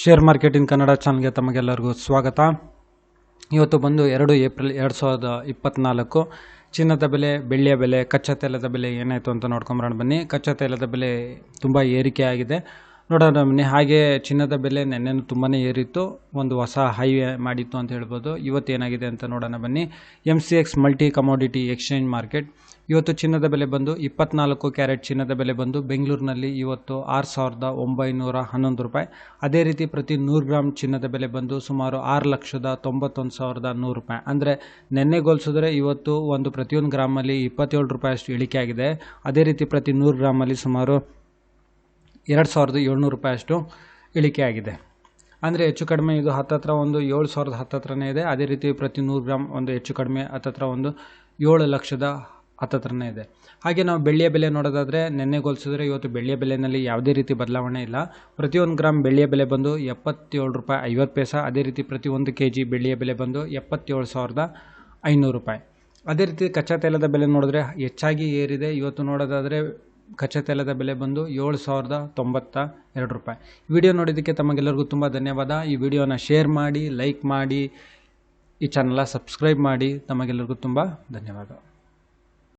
Share marketing Kannada ಚಾನಲ್ಗೆ ತಮಗೆಲ್ಲರಿಗೂ ಸ್ವಾಗತ. ಇವತ್ತು ಬಂದು ಎರಡು ಏಪ್ರಿಲ್ ಎರಡು ಸಾವಿರದ ಇಪ್ಪತ್ತ್ನಾಲ್ಕು ಚಿನ್ನದ ಬೆಲೆ, ಬೆಳ್ಳಿಯ ಬೆಲೆ, ಕಚ್ಚಾ ತೈಲದ ಬೆಲೆ ಏನಾಯಿತು ಅಂತ ನೋಡ್ಕೊಂಬರೋಣ ಬನ್ನಿ. ಕಚ್ಚಾ ತೈಲದ ಬೆಲೆ ತುಂಬ ಏರಿಕೆ ಆಗಿದೆ ನೋಡೋಣ ಬನ್ನಿ ಹಾಗೆ ಚಿನ್ನದ ಬೆಲೆ ನೆನ್ನೆನೂ ತುಂಬಾ ಏರಿತ್ತು. ಒಂದು ಹೊಸ ಹೈ ಮಾಡಿತ್ತು ಅಂತ ಹೇಳ್ಬೋದು. ಇವತ್ತು ಏನಾಗಿದೆ ಅಂತ ನೋಡೋಣ ಬನ್ನಿ. M C X multi commodity exchange market ಇವತ್ತು ಚಿನ್ನದ ಬೆಲೆ ಬಂದು ಇಪ್ಪತ್ನಾಲ್ಕು ಕ್ಯಾರೆಟ್ ಚಿನ್ನದ ಬೆಲೆ ಬಂದು ಬೆಂಗಳೂರಿನಲ್ಲಿ ಇವತ್ತು ಆರು ಸಾವಿರದ ಒಂಬೈನೂರ ಹನ್ನೊಂದು ರೂಪಾಯಿ. ಅದೇ ರೀತಿ ಪ್ರತಿ ನೂರು ಗ್ರಾಮ್ ಚಿನ್ನದ ಬೆಲೆ ಬಂದು ಸುಮಾರು ಆರು ಲಕ್ಷದ ತೊಂಬತ್ತೊಂದು ಸಾವಿರದ ನೂರು ರೂಪಾಯಿ. ಅಂದರೆ ನೆನ್ನೆ ಹೋಲಿಸಿದ್ರೆ ಇವತ್ತು ಒಂದು ಪ್ರತಿಯೊಂದು ಗ್ರಾಮಲ್ಲಿ ಇಪ್ಪತ್ತೇಳು ರೂಪಾಯಿ ಅಷ್ಟು ಇಳಿಕೆ ಆಗಿದೆ. ಅದೇ ರೀತಿ ಪ್ರತಿ ನೂರು ಗ್ರಾಮಲ್ಲಿ ಸುಮಾರು ಎರಡು ಸಾವಿರದ ಏಳ್ನೂರು ರೂಪಾಯಿ ಅಷ್ಟು ಇಳಿಕೆ ಆಗಿದೆ. ಅಂದರೆ ಹೆಚ್ಚು ಕಡಿಮೆ ಇದು ಹತ್ತತ್ರ ಒಂದು ಏಳು ಸಾವಿರದ ಹತ್ತತ್ರನೇ ಇದೆ. ಅದೇ ರೀತಿ ಪ್ರತಿ ನೂರು ಗ್ರಾಮ್ ಒಂದು ಹೆಚ್ಚು ಕಡಿಮೆ ಹತ್ತತ್ರ ಒಂದು ಏಳು ಲಕ್ಷದ ಹತ್ತತ್ರನೇ ಇದೆ. ಹಾಗೆ ನಾವು ಬೆಳ್ಳಿಯ ಬೆಲೆ ನೋಡೋದಾದರೆ ನೆನ್ನೆ ಹೋಲಿಸಿದ್ರೆ ಇವತ್ತು ಬೆಳ್ಳಿಯ ಬೆಲೆಯಲ್ಲಿ ಯಾವುದೇ ರೀತಿ ಬದಲಾವಣೆ ಇಲ್ಲ. ಪ್ರತಿಯೊಂದು ಗ್ರಾಮ್ ಬೆಳ್ಳಿಯ ಬೆಲೆ ಬಂದು ಎಪ್ಪತ್ತೇಳು ರೂಪಾಯಿ ಐವತ್ತು ಪೈಸ. ಅದೇ ರೀತಿ ಪ್ರತಿ ಕೆ ಜಿ ಬೆಳ್ಳಿಯ ಬೆಲೆ ಬಂದು ಎಪ್ಪತ್ತೇಳು ಸಾವಿರದ ಐನೂರು ರೂಪಾಯಿ. ಅದೇ ರೀತಿ ಕಚ್ಚಾ ತೈಲದ ಬೆಲೆ ನೋಡಿದ್ರೆ ಹೆಚ್ಚಾಗಿ ಏರಿದೆ. ಇವತ್ತು ನೋಡೋದಾದರೆ ಕಚ್ಚಾ ತೈಲದ ಬೆಲೆ ಬಂದು ಏಳು ಸಾವಿರದ ತೊಂಬತ್ತ ಎರಡು ರೂಪಾಯಿ. ವಿಡಿಯೋ ನೋಡಿದ್ದಕ್ಕೆ ತಮಗೆಲ್ಲರಿಗೂ ತುಂಬ ಧನ್ಯವಾದ. ಈ ವಿಡಿಯೋನ ಶೇರ್ ಮಾಡಿ, ಲೈಕ್ ಮಾಡಿ, ಈ ಚಾನಲ್ನ ಸಬ್ಸ್ಕ್ರೈಬ್ ಮಾಡಿ ತಮಗೆಲ್ಲರಿಗೂ ತುಂಬ ಧನ್ಯವಾದ.